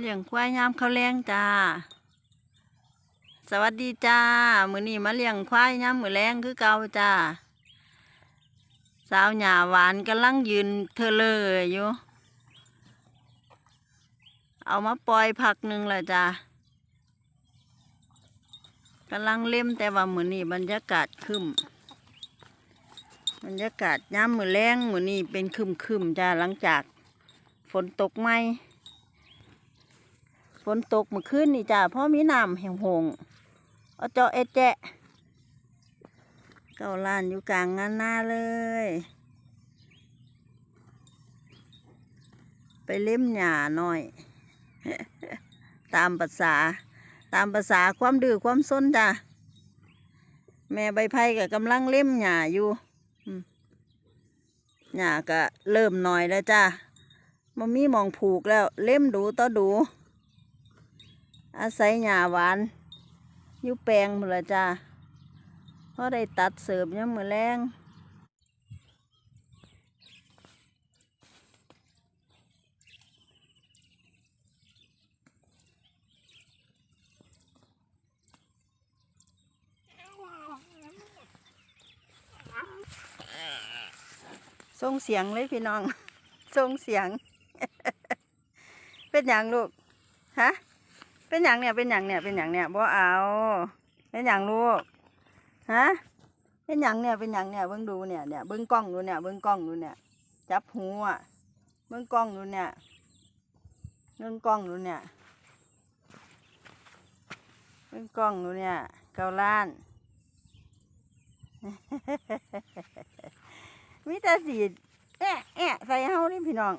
เลี้ยงควายยามเขาวแรงจ้า สวัสดีจ้า มือนี้มาเลี้ยงควายยามมือแรงคือเก่าจ้า สาวหญ้าหวานกำลังยืนเธอเลยอยู่ เอามาปล่อยพักหนึ่งล้วจ้ากำลังเล่มแต่ว่ามือนี้บรรยากาศคึมบรรยากาศยามมือแรงมือนี้เป็นครึมจ้าหลังจากฝนตกไหม ฝนตกเมื่อคืนนี่จ้าเพราะมีน้ำแห้งหงเอาเจาะเอแจะเก้าลานอยู่กลางงานหน้าเลย ไปเล่มหญ้าหน่อย ตามภาษา ตามภาษาความดื้อความซนจ้าแม่ใบไผ่ก็กำลังเล่มหญ้าอยู่หญ้าก็เริ่มหน่อยแล้วจ้ามันมีหมองผูกแล้วเล่มดูต่อดู อาศัยหญ้าหวานอยู่แปลงหมดละจ้าเพราะได้ตัดเสร์ฟยังมือแรงส่งเสียงเลยพี่น้องส่งเสียง เป็นอย่างลูก ฮะ เป็นอย่างเนี่ยเป็นอย่างเนี่ยเป็นอย่างเนี่ยบ่เอา เป็นอย่างลูกฮะเป็นอย่างเนี่ยเป็นอย่างเนี่ยเบิ่งดูเนี่ยเนี่ยเบิ่งกล้องดูเนี่ยเบิ่งกล้องดูเนี่ยจับหูอะเบิ่งกล้องดูเนี่ยเบิ่งกล้องดูเนี่ยเบิ่งกล้องดูเนี่ยเกาล้านมีแต่สีแอะแอะใส่เฮานี่พี่น้อง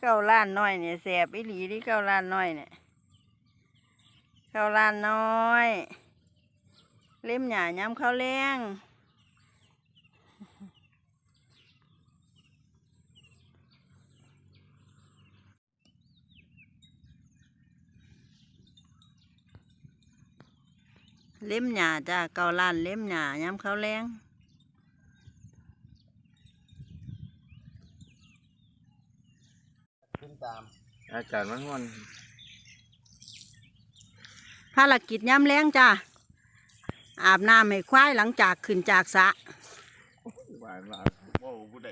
เกาล้านน้อยเนี่ยแสบอีหลีที่เกาล้านน้อยเนี่ย เก้าล้านน้อย เล่มหยาย้ำข้าวแรงเล่มหยาจ้าเก้าล้านเล่มหยาย้ำข้าวแรงขึ้นตาม อากาศมันร้อน ภารกิจย้ำแรงจ้าอาบน้ำให้ควายหลังจากขึ้นจากสระหวานหวานว่าผู้ใด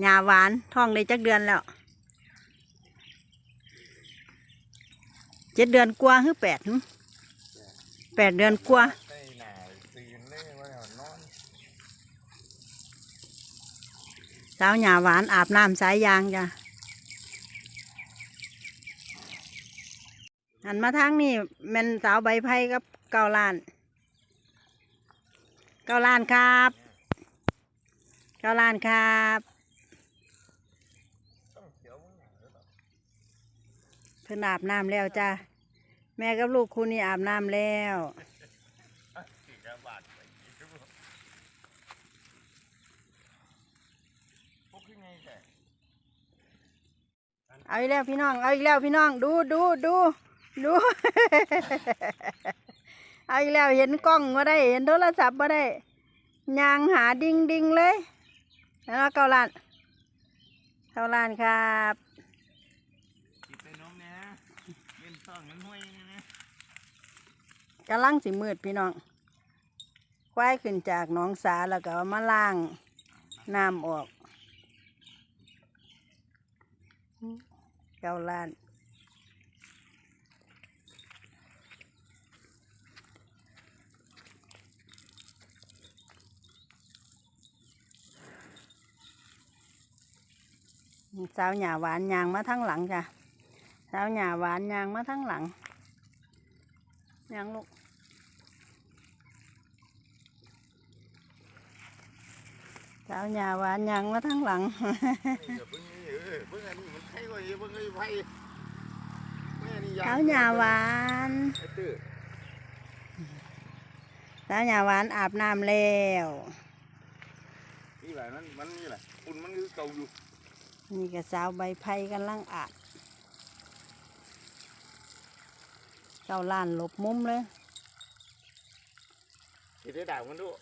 หญ้าหวานท้องได้จักเดือนแล้วเจ็ดเดือนกว่าหรือแปดหึแปดเดือนกว่าได้หนาตื่นเลยว่าเอานอนสาวหญ้าหวานอาบน้ำสายยางจ้ะ หันมาทางนี่แม่นสาวใบไผ่กับเกาล้าน เกาล้านครับ เกาล้านครับเขียวมึงหนาหรือเปล่าเพิ่นอาบน้ำแล้วจ้ะแม่กับลูกคุณนี่อาบน้ำแล้วเอาอีกแล้วพี่น้อง เอาอีกแล้วพี่น้อง ดูดูดู ดูเอาอีกแล้วเห็นกล้องมาได้ เห็นโทรศัพท์มาได้ยางหาดิงดิงเลยแล้วเกาลานเกาลานครับกินไปนมเนี่ยนะเล่นซ่องมันห้วยเนี่ยนะกำลังสิมืดพี่น้องควายขึ้นจากหนองสาแล้วก็มาล้างน้ำออก เกาลาน สาวหญ้าหวานยางมาทั้งหลังจ้ะสาวหญ้าหวานยางมาทั้งหลังยางลูกสาวหญ้าหวานยางมาทั้งหลังนี่ก็เพิ่งนี่เออเพิ่งอันนี้มันไข่กว่าเยอะเพิ่งไอ้ไผ่แม่นี่ยสาวหญ้าหวานสาวหญ้าหวานอาบน้ำแล้วนี่แหละมันมันนี่แหละคุณมันคือเก่าอยู่ นี่ก็สาวใบไผ่กำลังอัดเจ้าล้านหลบมุมเลยที่ได้ด่ามันด้วย